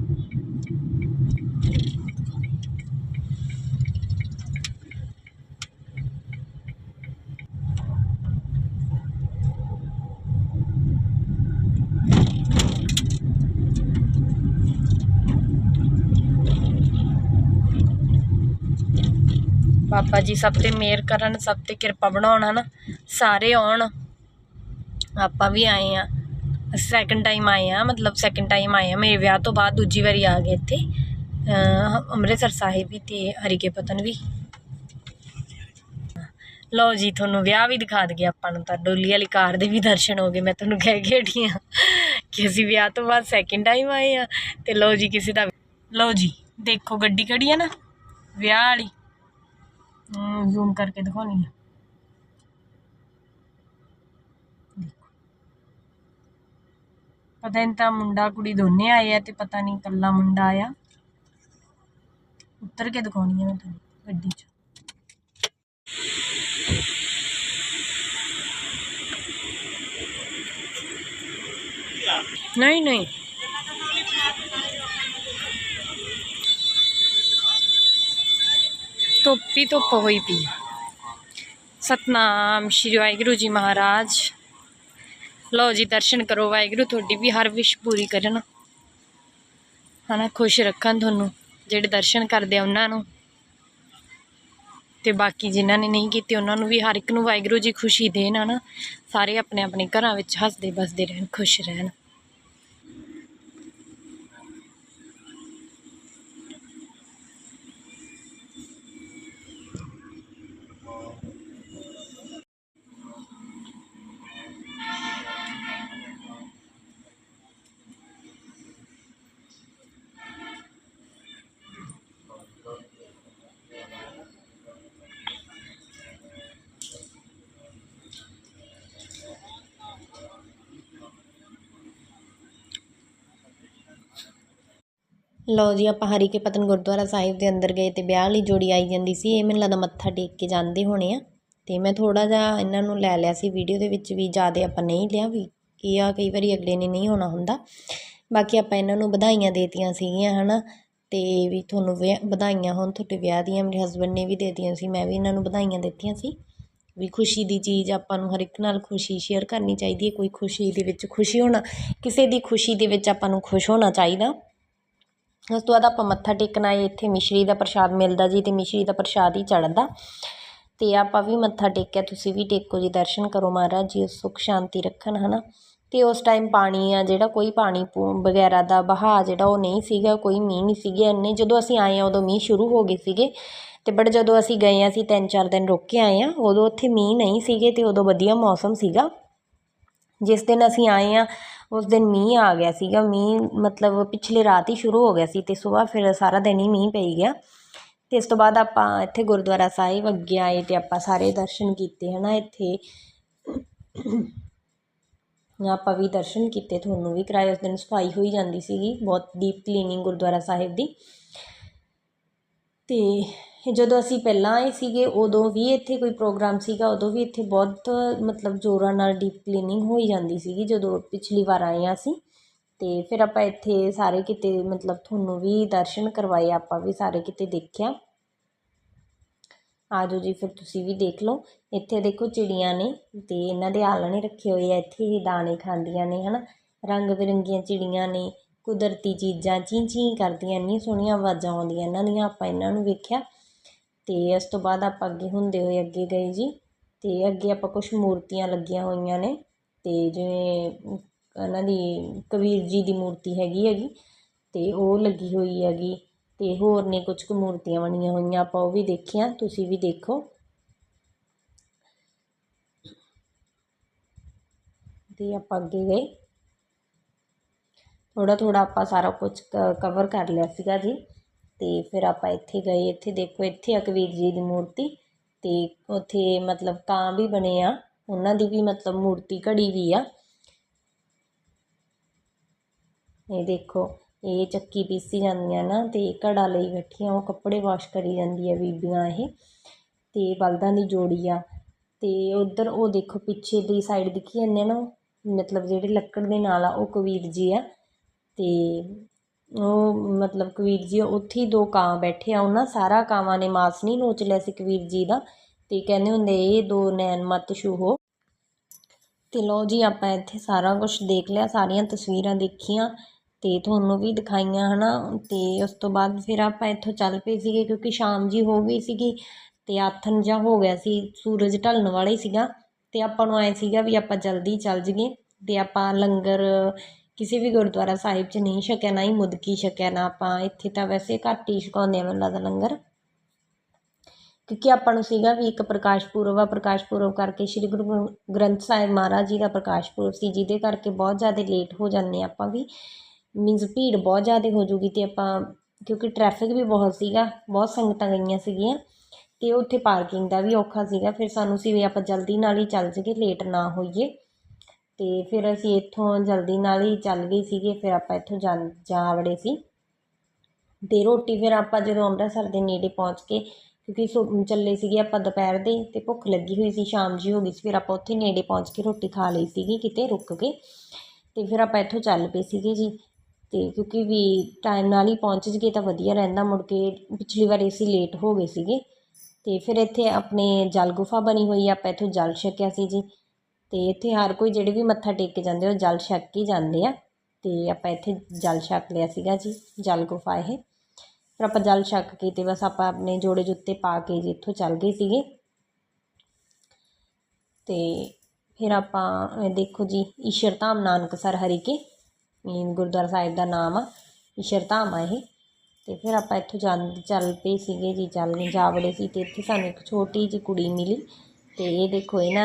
ਬਾਬਾ ਜੀ ਸਭ ਤੇ ਮਿਹਰ ਕਰਨ, ਸਭ ਤੇ ਕਿਰਪਾ ਬਣਾਉਣ ਹਨਾ ਸਾਰੇ ਆਉਣ। ਆਪਾਂ ਵੀ ਆਏ ਆ ਸੈਕਿੰਡ ਟਾਈਮ ਆਏ ਆ ਮਤਲਬ ਸੈਕਿੰਡ ਟਾਈਮ ਆਏ ਆ ਮੇਰੇ ਵਿਆਹ ਤੋਂ ਬਾਅਦ ਦੂਜੀ ਵਾਰੀ ਆ ਗਏ ਇੱਥੇ। ਅੰਮ੍ਰਿਤਸਰ ਸਾਹਿਬ ਵੀ ਤੇ ਹਰੀਕੇ ਪਤਨ ਵੀ। ਲਓ ਜੀ, ਤੁਹਾਨੂੰ ਵਿਆਹ ਵੀ ਦਿਖਾ ਦਈਏ ਆਪਾਂ ਨੂੰ ਤਾਂ। ਡੋਲੀ ਵਾਲੀ ਕਾਰ ਦੇ ਵੀ ਦਰਸ਼ਨ ਹੋ ਗਏ, ਮੈਂ ਤੁਹਾਨੂੰ ਕਹਿ ਕੇ ਹਟੀ ਹਾਂ ਕਿ ਅਸੀਂ ਵਿਆਹ ਤੋਂ ਬਾਅਦ ਸੈਕਿੰਡ ਟਾਈਮ ਆਏ ਆ ਤੇ ਲਓ ਜੀ, ਕਿਸੇ ਦਾ ਲਓ ਜੀ, ਦੇਖੋ ਗੱਡੀ ਖੜੀ ਆ ਨਾ। ਵਿਆਹ ਵਾਲੀ। ਜ਼ੂਮ ਕਰਕੇ ਦਿਖਾਉਣੀ ਆ ਪਤਾ ਨਹੀਂ ਤਾਂ ਮੁੰਡਾ ਕੁੜੀ ਦੋਨੇ ਆਏ ਆ ਤੇ ਪਤਾ ਨਹੀਂ ਕੱਲਾ ਮੁੰਡਾ ਆਇਆ ਉੱਤਰ ਕੇ ਦਿਖਾਉਣੀ ਆ ਮੈਂ ਤੁਹਾਨੂੰ ਗੱਡੀ 'ਚ ਨਹੀਂ ਧੁੱਪ ਹੀ ਧੁੱਪ ਹੋਈ ਪਈ। ਸਤਨਾਮ ਸ਼੍ਰੀ ਵਾਹਿਗੁਰੂ ਜੀ ਮਹਾਰਾਜ। ਲਓ ਜੀ, ਦਰਸ਼ਨ ਕਰੋ ਵਾਹਿਗੁਰੂ, ਤੁਹਾਡੀ ਵੀ ਹਰ ਵਿਸ਼ ਪੂਰੀ ਕਰਨ। ਹਨਾ, ਖੁਸ਼ ਰੱਖਣ ਤੁਹਾਨੂੰ, ਜਿਹੜੇ ਦਰਸ਼ਨ ਕਰਦੇ ਆ ਉਹਨਾਂ ਨੂੰ। ਤੇ ਬਾਕੀ ਜਿਨ੍ਹਾਂ ਨੇ ਨਹੀਂ ਕੀਤੇ, ਉਹਨਾਂ ਨੂੰ ਵੀ ਹਰ ਇੱਕ ਨੂੰ ਵਾਹਿਗੁਰੂ ਜੀ ਖੁਸ਼ੀ ਦੇਣ, ਹਨਾ। ਸਾਰੇ ਆਪਣੇ ਆਪਣੇ ਘਰਾਂ ਵਿੱਚ ਹੱਸਦੇ ਬਸਦੇ ਰਹਿਣ, ਖੁਸ਼ ਰਹਿਣ। ਲਓ ਜੀ, ਆਪਾਂ ਹਰੀਕੇ ਪਤਨ ਗੁਰਦੁਆਰਾ ਸਾਹਿਬ ਦੇ ਅੰਦਰ ਗਏ ਤੇ ਵਿਆਹ ਲਈ ਜੋੜੀ ਆਈ ਜਾਂਦੀ ਸੀ। ਇਹ ਮੈਨੂੰ ਲੱਗਦਾ ਮੱਥਾ ਟੇਕ ਕੇ ਜਾਂਦੇ ਹੋਣੇ ਆ। ਤੇ ਮੈਂ ਥੋੜਾ ਜਿਹਾ ਇਹਨਾਂ ਨੂੰ ਲੈ ਲਿਆ ਸੀ ਵੀਡੀਓ ਦੇ ਵਿੱਚ ਵੀ ਜ਼ਿਆਦਾ ਆਪਾਂ ਨਹੀਂ ਲਿਆ ਵੀ ਕੀ ਆ, ਕਈ ਵਾਰੀ ਅਗਲੇ ਨੇ ਨਹੀਂ ਹੋਣਾ ਹੁੰਦਾ। ਬਾਕੀ ਆਪਾਂ ਇਹਨਾਂ ਨੂੰ ਵਧਾਈਆਂ ਦੇਤੀਆਂ ਸੀਗੀਆਂ, ਹਨਾ। ਤੇ ਵੀ ਤੁਹਾਨੂੰ ਵਿਆਹ- ਵਧਾਈਆਂ ਹੋਣ, ਤੁਹਾਡੇ ਵਿਆਹ ਦੀਆਂ, ਮੇਰੇ ਹਸਬੰਡ ਨੇ ਵੀ ਦੇਤੀਆਂ ਸੀ, ਮੈਂ ਵੀ ਇਹਨਾਂ ਨੂੰ ਵਧਾਈਆਂ ਦਿੱਤੀਆਂ ਸੀ। ਵੀ ਖੁਸ਼ੀ ਦੀ ਚੀਜ਼ ਆਪਾਂ ਨੂੰ ਹਰ ਇੱਕ ਨਾਲ ਖੁਸ਼ੀ ਸ਼ੇਅਰ ਕਰਨੀ ਚਾਹੀਦੀ ਹੈ। ਕੋਈ ਖੁਸ਼ੀ ਦੇ ਵਿੱਚ ਖੁਸ਼ੀ ਹੋਣਾ, ਕਿਸੇ ਦੀ ਖੁਸ਼ੀ ਦੇ ਵਿੱਚ ਆਪਾਂ ਨੂੰ ਖੁਸ਼ ਹੋਣਾ ਚਾਹੀਦਾ। ਉਸ ਤੋਂ ਬਾਅਦ ਆਪਾਂ ਮੱਥਾ ਟੇਕਣਾ ਆਏ, ਇੱਥੇ ਮਿਸ਼ਰੀ ਦਾ ਪ੍ਰਸ਼ਾਦ ਮਿਲਦਾ ਜੀ ਅਤੇ ਮਿਸ਼ਰੀ ਦਾ ਪ੍ਰਸ਼ਾਦ ਹੀ ਚੜ੍ਹਦਾ। ਅਤੇ ਆਪਾਂ ਵੀ ਮੱਥਾ ਟੇਕਿਆ, ਤੁਸੀਂ ਵੀ ਟੇਕੋ ਜੀ, ਦਰਸ਼ਨ ਕਰੋ ਮਹਾਰਾਜ ਜੀ, ਸੁੱਖ ਸ਼ਾਂਤੀ ਰੱਖਣ ਹੈ ਨਾ ਅਤੇ ਉਸ ਟਾਈਮ ਪਾਣੀ ਆ ਜਿਹੜਾ, ਕੋਈ ਪਾਣੀ ਪੂ- ਵਗੈਰਾ ਦਾ ਬਹਾਅ ਜਿਹੜਾ ਉਹ ਨਹੀਂ ਸੀਗਾ, ਕੋਈ ਮੀਂਹ ਨਹੀਂ ਸੀਗੇ, ਇੰਨੇ ਜਦੋਂ ਅਸੀਂ ਆਏ ਆ ਉਦੋਂ ਮੀਂਹ ਸ਼ੁਰੂ ਹੋ ਗਏ ਸੀਗੇ। ਅਤੇ ਬਟ ਜਦੋਂ ਅਸੀਂ ਗਏ ਆ ਅਸੀਂ ਤਿੰਨ ਚਾਰ ਦਿਨ ਰੁਕ ਕੇ ਆਏ ਆ ਉਦੋਂ ਉੱਥੇ ਮੀਂਹ ਨਹੀਂ ਸੀਗੇ ਅਤੇ ਉਦੋਂ ਵਧੀਆ ਮੌਸਮ ਸੀਗਾ। ਜਿਸ ਦਿਨ ਅਸੀਂ ਆਏ ਆ ਉਸ ਦਿਨ ਮੀਂਹ ਆ ਗਿਆ ਸੀਗਾ। ਮੀਂਹ ਮਤਲਬ ਪਿਛਲੇ ਰਾਤ ਹੀ ਸ਼ੁਰੂ ਹੋ ਗਿਆ ਸੀ ਅਤੇ ਸੁਬਾਹ ਫਿਰ ਸਾਰਾ ਦਿਨ ਹੀ ਮੀਂਹ ਪਈ ਗਿਆ। ਅਤੇ ਇਸ ਤੋਂ ਬਾਅਦ ਆਪਾਂ ਇੱਥੇ ਗੁਰਦੁਆਰਾ ਸਾਹਿਬ ਅੱਗੇ ਆਏ ਅਤੇ ਆਪਾਂ ਸਾਰੇ ਦਰਸ਼ਨ ਕੀਤੇ ਹੈ ਨਾ ਇੱਥੇ। ਆਪਾਂ ਵੀ ਦਰਸ਼ਨ ਕੀਤੇ, ਤੁਹਾਨੂੰ ਵੀ ਕਰਾਏ। ਉਸ ਦਿਨ ਸਫ਼ਾਈ ਹੋਈ ਜਾਂਦੀ ਸੀਗੀ, ਬਹੁਤ ਡੀਪ ਕਲੀਨਿੰਗ ਗੁਰਦੁਆਰਾ ਸਾਹਿਬ ਦੀ। ਅਤੇ ਜਦੋਂ ਅਸੀਂ ਪਹਿਲਾਂ ਆਏ ਸੀਗੇ, ਉਦੋਂ ਵੀ ਇੱਥੇ ਕੋਈ ਪ੍ਰੋਗਰਾਮ ਸੀਗਾ, ਉਦੋਂ ਵੀ ਇੱਥੇ ਬਹੁਤ, ਮਤਲਬ ਜ਼ੋਰਾਂ ਨਾਲ ਡੀਪ ਕਲੀਨਿੰਗ ਹੋਈ ਜਾਂਦੀ ਸੀਗੀ, ਜਦੋਂ ਪਿਛਲੀ ਵਾਰ ਆਏ ਹਾਂ ਅਸੀਂ। ਅਤੇ ਫਿਰ ਆਪਾਂ ਇੱਥੇ ਸਾਰੇ ਕਿਤੇ, ਮਤਲਬ ਤੁਹਾਨੂੰ ਵੀ ਦਰਸ਼ਨ ਕਰਵਾਏ, ਆਪਾਂ ਵੀ ਸਾਰੇ ਕਿਤੇ ਦੇਖਿਆ। ਆ ਜਾਓ ਜੀ, ਫਿਰ ਤੁਸੀਂ ਵੀ ਦੇਖ ਲਓ। ਇੱਥੇ ਦੇਖੋ ਚਿੜੀਆਂ ਨੇ ਅਤੇ ਇਹਨਾਂ ਦੇ ਆਲਣੇ ਰੱਖੇ ਹੋਏ ਆ, ਇੱਥੇ ਹੀ ਦਾਣੇ ਖਾਂਦੀਆਂ ਨੇ, ਹਨਾ। ਰੰਗ ਬਿਰੰਗੀਆਂ ਚਿੜੀਆਂ ਨੇ, ਕੁਦਰਤੀ ਚੀਜ਼ਾਂ ਚੀਂ ਚੀਂ ਕਰਦੀਆਂ ਇੰਨੀ ਸੋਹਣੀਆਂ ਆਵਾਜ਼ਾਂ ਆਉਂਦੀਆਂ ਇਹਨਾਂ ਦੀਆਂ, ਆਪਾਂ ਇਹਨਾਂ ਨੂੰ ਵੇਖਿਆ। ਅਤੇ ਇਸ ਤੋਂ ਬਾਅਦ ਆਪਾਂ ਅੱਗੇ ਹੁੰਦੇ ਹੋਏ ਅੱਗੇ ਗਏ ਜੀ ਅਤੇ ਅੱਗੇ ਆਪਾਂ ਕੁਛ ਮੂਰਤੀਆਂ ਲੱਗੀਆਂ ਹੋਈਆਂ ਨੇ ਅਤੇ ਜਿਵੇਂ ਇਹਨਾਂ ਦੀ ਕਬੀਰ ਜੀ ਦੀ ਮੂਰਤੀ ਹੈਗੀ ਹੈਗੀ ਅਤੇ ਉਹ ਲੱਗੀ ਹੋਈ ਹੈਗੀ ਅਤੇ ਹੋਰ ਨੇ ਕੁਛ ਕੁ ਮੂਰਤੀਆਂ ਬਣੀਆਂ ਹੋਈਆਂ, ਆਪਾਂ ਉਹ ਵੀ ਦੇਖੀਆਂ, ਤੁਸੀਂ ਵੀ ਦੇਖੋ। ਅਤੇ ਆਪਾਂ ਅੱਗੇ ਗਏ। ਥੋੜ੍ਹਾ ਥੋੜ੍ਹਾ ਆਪਾਂ ਸਾਰਾ ਕੁਝ ਕਵਰ ਕਰ ਲਿਆ ਸੀਗਾ ਜੀ। ਅਤੇ ਫਿਰ ਆਪਾਂ ਇੱਥੇ ਗਏ, ਇੱਥੇ ਦੇਖੋ, ਇੱਥੇ ਆ ਕਬੀਰ ਜੀ ਦੀ ਮੂਰਤੀ ਅਤੇ ਉੱਥੇ ਮਤਲਬ ਕਾਂ ਵੀ ਬਣੇ ਆ, ਉਹਨਾਂ ਦੀ ਵੀ ਮਤਲਬ ਮੂਰਤੀ ਘੜੀ ਵੀ ਆ। ਇਹ ਦੇਖੋ, ਇਹ ਚੱਕੀ ਪੀਸੀ ਜਾਂਦੀਆਂ ਨਾ ਅਤੇ ਘੜਾ ਲਈ ਬੈਠੀਆਂ, ਉਹ ਕੱਪੜੇ ਵਾਸ਼ ਕਰੀ ਜਾਂਦੀ ਆ ਬੀਬੀਆਂ ਇਹ ਅਤੇ ਬਲਦਾਂ ਦੀ ਜੋੜੀ ਆ। ਅਤੇ ਉੱਧਰ ਉਹ ਦੇਖੋ, ਪਿੱਛੇ ਦੀ ਸਾਈਡ ਦਿਖੀ ਜਾਂਦੇ ਨਾ ਮਤਲਬ ਜਿਹੜੇ ਲੱਕੜ ਦੇ ਨਾਲ ਆ, ਉਹ ਕਬੀਰ ਜੀ ਆ। ਅਤੇ ਉਹ ਮਤਲਬ ਕਬੀਰ ਜੀ ਉੱਥੇ ਹੀ ਦੋ ਕਾਂ ਬੈਠੇ ਆ, ਉਹਨਾਂ ਸਾਰਾ ਕਾਵਾਂ ਨੇ ਮਾਸ ਨਹੀਂ ਨੋਚ ਲਿਆ ਸੀ ਕਬੀਰ ਜੀ ਦਾ ਅਤੇ ਕਹਿੰਦੇ ਹੁੰਦੇ ਇਹ ਦੋ ਨੈਣ ਮਤ ਛੂਹੋ। ਅਤੇ ਲਓ ਜੀ, ਆਪਾਂ ਇੱਥੇ ਸਾਰਾ ਕੁਛ ਦੇਖ ਲਿਆ, ਸਾਰੀਆਂ ਤਸਵੀਰਾਂ ਦੇਖੀਆਂ ਅਤੇ ਤੁਹਾਨੂੰ ਵੀ ਦਿਖਾਈਆਂ ਹੈ ਨਾ ਅਤੇ ਉਸ ਤੋਂ ਬਾਅਦ ਫਿਰ ਆਪਾਂ ਇੱਥੋਂ ਚੱਲ ਪਏ ਸੀਗੇ ਕਿਉਂਕਿ ਸ਼ਾਮ ਜੀ ਹੋ ਗਈ ਸੀਗੀ ਅਤੇ ਆਥਣ ਜਿਹਾ ਹੋ ਗਿਆ ਸੀ, ਸੂਰਜ ਢਲਣ ਵਾਲਾ ਹੀ ਸੀਗਾ ਅਤੇ ਆਪਾਂ ਨੂੰ ਐਂ ਸੀਗਾ ਵੀ ਆਪਾਂ ਜਲਦੀ ਚੱਲ ਜਾਈਏ ਅਤੇ ਆਪਾਂ ਲੰਗਰ ਕਿਸੇ ਵੀ ਗੁਰਦੁਆਰਾ ਸਾਹਿਬ 'ਚ ਨਹੀਂ ਛਕਿਆ, ਨਾ ਹੀ ਮੁਦਕੀ ਛਕਿਆ, ਨਾ ਆਪਾਂ ਇੱਥੇ ਤਾਂ ਵੈਸੇ ਘੱਟ ਹੀ ਛਕਾਉਂਦੇ ਆ ਮੈਨੂੰ ਲੱਗਦਾ ਲੰਗਰ। ਕਿਉਂਕਿ ਆਪਾਂ ਨੂੰ ਸੀਗਾ ਵੀ ਇੱਕ ਪ੍ਰਕਾਸ਼ ਪੁਰਬ, ਆ ਪ੍ਰਕਾਸ਼ ਪੁਰਬ ਕਰਕੇ ਸ੍ਰੀ ਗੁਰੂ ਗ੍ਰੰਥ ਸਾਹਿਬ ਮਹਾਰਾਜ ਜੀ ਦਾ ਪ੍ਰਕਾਸ਼ ਪੁਰਬ ਸੀ, ਜਿਹਦੇ ਕਰਕੇ ਬਹੁਤ ਜ਼ਿਆਦਾ ਲੇਟ ਹੋ ਜਾਂਦੇ ਹਾਂ ਆਪਾਂ ਵੀ। ਮੀਨਸ ਭੀੜ ਬਹੁਤ ਜ਼ਿਆਦਾ ਹੋ ਜੂਗੀ ਅਤੇ ਆਪਾਂ, ਕਿਉਂਕਿ ਟ੍ਰੈਫਿਕ ਵੀ ਬਹੁਤ ਸੀਗਾ, ਬਹੁਤ ਸੰਗਤਾਂ ਗਈਆਂ ਸੀਗੀਆਂ ਅਤੇ ਉੱਥੇ ਪਾਰਕਿੰਗ ਦਾ ਵੀ ਔਖਾ ਸੀਗਾ, ਫਿਰ ਸਾਨੂੰ ਸੀ ਵੀ ਆਪਾਂ ਜਲਦੀ ਨਾਲ ਹੀ ਚੱਲ ਜਾਈਏ ਲੇਟ ਨਾ ਹੋਈਏ। ਅਤੇ ਫਿਰ ਅਸੀਂ ਇੱਥੋਂ ਜਲਦੀ ਨਾਲ ਹੀ ਚੱਲ ਗਏ ਸੀਗੇ, ਫਿਰ ਆਪਾਂ ਇੱਥੋਂ ਜਾ ਜਾ ਵੜੇ ਸੀ। ਅਤੇ ਰੋਟੀ ਫਿਰ ਆਪਾਂ ਜਦੋਂ ਅੰਮ੍ਰਿਤਸਰ ਦੇ ਨੇੜੇ ਪਹੁੰਚ ਕੇ, ਕਿਉਂਕਿ ਸੋ, ਚੱਲੇ ਸੀਗੇ ਆਪਾਂ ਦੁਪਹਿਰ ਦੇ ਅਤੇ ਭੁੱਖ ਲੱਗੀ ਹੋਈ ਸੀ, ਸ਼ਾਮ ਜੀ ਹੋ ਗਈ ਸੀ, ਫਿਰ ਆਪਾਂ ਉੱਥੇ ਨੇੜੇ ਪਹੁੰਚ ਕੇ ਰੋਟੀ ਖਾ ਲਈ ਸੀਗੀ, ਕਿਤੇ ਰੁਕ ਕੇ। ਅਤੇ ਫਿਰ ਆਪਾਂ ਇੱਥੋਂ ਚੱਲ ਪਏ ਸੀਗੇ ਜੀ। ਅਤੇ ਕਿਉਂਕਿ ਵੀ ਟਾਈਮ ਨਾਲ ਹੀ ਪਹੁੰਚ ਜੀਏ ਤਾਂ ਵਧੀਆ ਰਹਿੰਦਾ, ਮੁੜ ਕੇ ਪਿਛਲੀ ਵਾਰੀ ਅਸੀਂ ਲੇਟ ਹੋ ਗਏ ਸੀਗੇ। ਅਤੇ ਫਿਰ ਇੱਥੇ ਆਪਣੇ ਜਲ ਗੁਫਾ ਬਣੀ ਹੋਈ ਆ, ਆਪਾਂ ਇੱਥੋਂ ਜਲ ਛਕਿਆ ਸੀ ਜੀ। ਅਤੇ ਇੱਥੇ ਹਰ ਕੋਈ ਜਿਹੜੇ ਵੀ ਮੱਥਾ ਟੇਕ ਕੇ ਜਾਂਦੇ ਉਹ ਜਲ ਛਕ ਕੇ ਜਾਂਦੇ ਆ। ਅਤੇ ਆਪਾਂ ਇੱਥੇ ਜਲ ਛਕ ਲਿਆ ਸੀਗਾ ਜੀ, ਜਲ ਗੁਫਾ ਇਹ। ਫਿਰ ਆਪਾਂ ਜਲ ਛਕ ਕੇ ਅਤੇ ਬਸ ਆਪਾਂ ਆਪਣੇ ਜੋੜੇ ਜੁੱਤੇ ਪਾ ਕੇ ਜੀ ਇੱਥੋਂ ਚੱਲ ਗਏ ਸੀਗੇ। ਅਤੇ ਫਿਰ ਆਪਾਂ ਦੇਖੋ ਜੀ, ਈਸ਼ਰ ਧਾਮ ਨਾਨਕਸਰ ਹਰੀਕੇ, ਮੇਨ ਗੁਰਦੁਆਰਾ ਸਾਹਿਬ ਦਾ ਨਾਮ ਆ, ਈਸ਼ਰ ਧਾਮ ਆ ਇਹ। ਅਤੇ ਫਿਰ ਆਪਾਂ ਇੱਥੋਂ ਜਾਂ ਚੱਲ ਪਏ ਸੀਗੇ ਜੀ, ਚੱਲ ਜਾ ਵੜੇ ਸੀ ਅਤੇ ਇੱਥੇ ਸਾਨੂੰ ਇੱਕ ਛੋਟੀ ਜਿਹੀ ਕੁੜੀ ਮਿਲੀ। ਅਤੇ ਇਹ ਦੇਖੋ, ਇਹ ਨਾ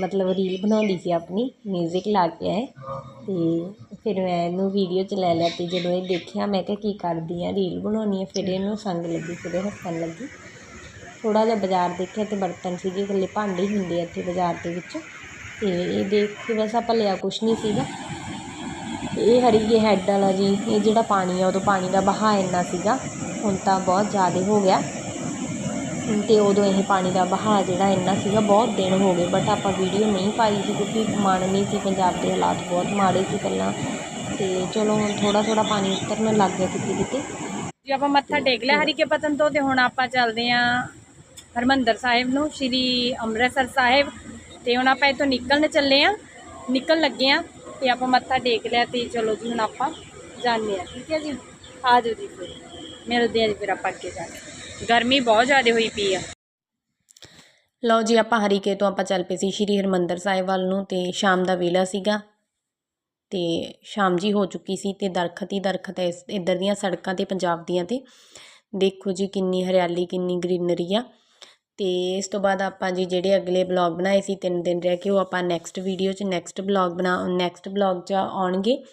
ਮਤਲਬ ਰੀਲ ਬਣਾਉਂਦੀ ਸੀ ਆਪਣੀ ਮਿਊਜ਼ਿਕ ਲਾ ਕੇ ਆਏ। ਅਤੇ ਫਿਰ ਮੈਂ ਇਹਨੂੰ ਵੀਡੀਓ 'ਚ ਲੈ ਲਿਆ ਅਤੇ ਜਦੋਂ ਇਹ ਦੇਖਿਆ, ਮੈਂ ਕਿਹਾ, ਕੀ ਕਰਦੀ ਆ? ਰੀਲ ਬਣਾਉਣੀ ਹੈ ਫਿਰ ਇਹਨੂੰ ਸੰਗ ਲੱਗੀ, ਫਿਰ ਇਹ ਹੱਸਣ ਲੱਗੀ। ਥੋੜ੍ਹਾ ਜਿਹਾ ਬਾਜ਼ਾਰ ਦੇਖਿਆ ਅਤੇ ਬਰਤਨ ਸੀਗੇ, ਇਕੱਲੇ ਭਾਂਡੇ ਹੁੰਦੇ ਆ ਇੱਥੇ ਬਾਜ਼ਾਰ ਦੇ ਵਿੱਚ। ਅਤੇ ਇਹ ਦੇਖ ਕੇ ਬਸ ਆਪਾਂ ਲਿਆ, ਕੁਛ ਨਹੀਂ ਸੀਗਾ। ਇਹ ਹਰੀਕੇ ਹੈੱਡ ਵਾਲਾ ਜੀ, ਇਹ ਜਿਹੜਾ ਪਾਣੀ ਆ, ਉਦੋਂ ਪਾਣੀ ਦਾ ਬਹਾਅ ਇੰਨਾ ਸੀਗਾ, ਹੁਣ ਤਾਂ ਬਹੁਤ ਜ਼ਿਆਦਾ ਹੋ ਗਿਆ। ਅਤੇ ਉਦੋਂ ਇਹ ਪਾਣੀ ਦਾ ਵਹਾਅ ਜਿਹੜਾ ਇੰਨਾ ਸੀਗਾ ਬਹੁਤ ਦਿਨ ਹੋ ਗਏ ਬਟ ਆਪਾਂ ਵੀਡੀਓ ਨਹੀਂ ਪਾਈ ਸੀ ਕਿਉਂਕਿ ਮਨ ਨਹੀਂ ਸੀ ਪੰਜਾਬ ਦੇ ਹਾਲਾਤ ਬਹੁਤ ਮਾੜੇ ਸੀ ਪਹਿਲਾਂ। ਅਤੇ ਚਲੋ ਹੁਣ ਥੋੜ੍ਹਾ ਥੋੜ੍ਹਾ ਪਾਣੀ ਉਤਰਨ ਲੱਗ ਗਿਆ ਕਿਤੇ ਕਿਤੇ। ਜੀ ਆਪਾਂ ਮੱਥਾ ਟੇਕ ਲਿਆ ਹਰੀਕੇ ਪਤਨ ਤੋਂ ਤੇ ਹੁਣ ਆਪਾਂ ਚੱਲਦੇ ਆਂ ਹਰਮੰਦਰ ਸਾਹਿਬ ਨੂੰ ਸ਼੍ਰੀ ਅੰਮ੍ਰਿਤਸਰ ਸਾਹਿਬ। ਤੇ ਹੁਣ ਆਪਾਂ ਇੱਥੋਂ ਨਿਕਲਣ ਚੱਲੇ ਆਂ ਨਿਕਲ ਲੱਗੇ ਆਂ ਤੇ ਆਪਾਂ ਮੱਥਾ ਟੇਕ ਲਿਆ ਤੇ ਚਲੋ ਜੀ ਹੁਣ ਆਪਾਂ ਜਾਂਦੇ ਆਂ ਠੀਕ ਹੈ ਜੀ? ਆ ਜਾਓ ਜੀ ਫਿਰ। ਮਿਲਦੇ ਆਂ ਜੀ ਫਿਰ ਆਪਾਂ ਅੱਗੇ ਜਾ ਕੇ। ਗਰਮੀ ਬਹੁਤ ਜ਼ਿਆਦਾ ਹੋਈ ਪਈ ਆ। ਲਓ ਜੀ, ਆਪਾਂ ਹਰੀਕੇ ਤੋਂ ਆਪਾਂ ਚੱਲ ਪਏ ਸੀ, ਸ਼੍ਰੀ ਹਰਿਮੰਦਰ ਸਾਹਿਬ ਵੱਲ ਨੂੰ ਤੇ ਸ਼ਾਮ ਦਾ ਵੇਲਾ ਸੀਗਾ। ਤੇ ਸ਼ਾਮ ਜੀ ਹੋ ਚੁੱਕੀ ਸੀ ਤੇ ਦਰਖਤ ਹੀ ਦਰਖਤ ਹੈ ਇਸ, ਇੱਧਰ ਦੀਆਂ ਸੜਕਾਂ ਤੇ, ਪੰਜਾਬ ਦੀਆਂ ਤੇ। ਦੇਖੋ ਜੀ, ਕਿੰਨੀ ਹਰਿਆਲੀ, ਕਿੰਨੀ ਗ੍ਰੀਨਰੀ ਆ। ਤੇ ਇਸ ਤੋਂ ਬਾਅਦ ਆਪਾਂ ਜੀ ਜਿਹੜੇ ਅਗਲੇ ਬਲੌਗ ਬਣਾਏ ਸੀ ਤਿੰਨ ਦਿਨ ਰਹਿ ਕੇ, ਉਹ ਆਪਾਂ ਨੈਕਸਟ ਵੀਡੀਓ 'ਚ ਨੈਕਸਟ ਬਲੌਗ ਬਣਾ ਨੈਕਸਟ ਬਲੌਗ 'ਚ ਆਉਣਗੇ।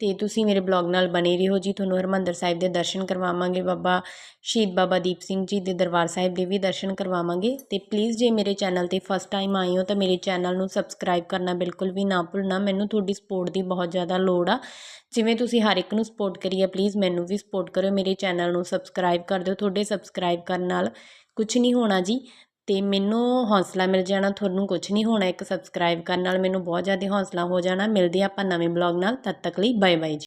ਅਤੇ ਤੁਸੀਂ ਮੇਰੇ ਬਲੌਗ ਨਾਲ ਬਣੇ ਰਹੋ ਜੀ। ਤੁਹਾਨੂੰ ਹਰਿਮੰਦਰ ਸਾਹਿਬ ਦੇ ਦਰਸ਼ਨ ਕਰਵਾਵਾਂਗੇ ਬਾਬਾ ਸ਼ਹੀਦ ਬਾਬਾ ਦੀਪ ਸਿੰਘ ਜੀ ਦੇ ਦਰਬਾਰ ਸਾਹਿਬ ਦੇ ਵੀ ਦਰਸ਼ਨ ਕਰਵਾਵਾਂਗੇ। ਤੇ ਪਲੀਜ਼ ਜੇ ਮੇਰੇ ਚੈਨਲ ਤੇ ਫਸਟ ਟਾਈਮ ਆਏ ਹੋ ਤਾਂ ਮੇਰੇ ਚੈਨਲ ਨੂੰ ਸਬਸਕ੍ਰਾਈਬ ਕਰਨਾ ਬਿਲਕੁਲ ਵੀ ਨਾ ਭੁੱਲਣਾ। ਮੈਨੂੰ ਤੁਹਾਡੀ ਸਪੋਰਟ ਦੀ ਬਹੁਤ ਜ਼ਿਆਦਾ ਲੋੜ ਆ। ਜਿਵੇਂ ਤੁਸੀਂ ਹਰ ਇੱਕ ਨੂੰ ਸਪੋਰਟ ਕਰੀ ਆ ਪਲੀਜ਼ ਮੈਨੂੰ ਵੀ ਸਪੋਰਟ ਕਰਿਓ। ਮੇਰੇ ਚੈਨਲ ਨੂੰ ਸਬਸਕ੍ਰਾਈਬ ਕਰ ਦਿਓ। ਤੁਹਾਡੇ ਸਬਸਕ੍ਰਾਈਬ ਕਰਨ ਨਾਲ ਕੁਝ ਨਹੀਂ ਹੋਣਾ ਜੀ। ਅਤੇ ਮੈਨੂੰ ਹੌਂਸਲਾ ਮਿਲ ਜਾਣਾ, ਤੁਹਾਨੂੰ ਕੁਛ ਨਹੀਂ ਹੋਣਾ, ਇੱਕ ਸਬਸਕ੍ਰਾਈਬ ਕਰਨ ਨਾਲ ਮੈਨੂੰ ਬਹੁਤ ਜ਼ਿਆਦਾ ਹੌਂਸਲਾ ਹੋ ਜਾਣਾ। ਮਿਲਦੇ ਹਾਂ ਆਪਾਂ ਨਵੇਂ ਬਲੋਗ ਨਾਲ, ਤਦ ਤੱਕ ਲਈ ਬਾਏ ਬਾਏ ਜੀ।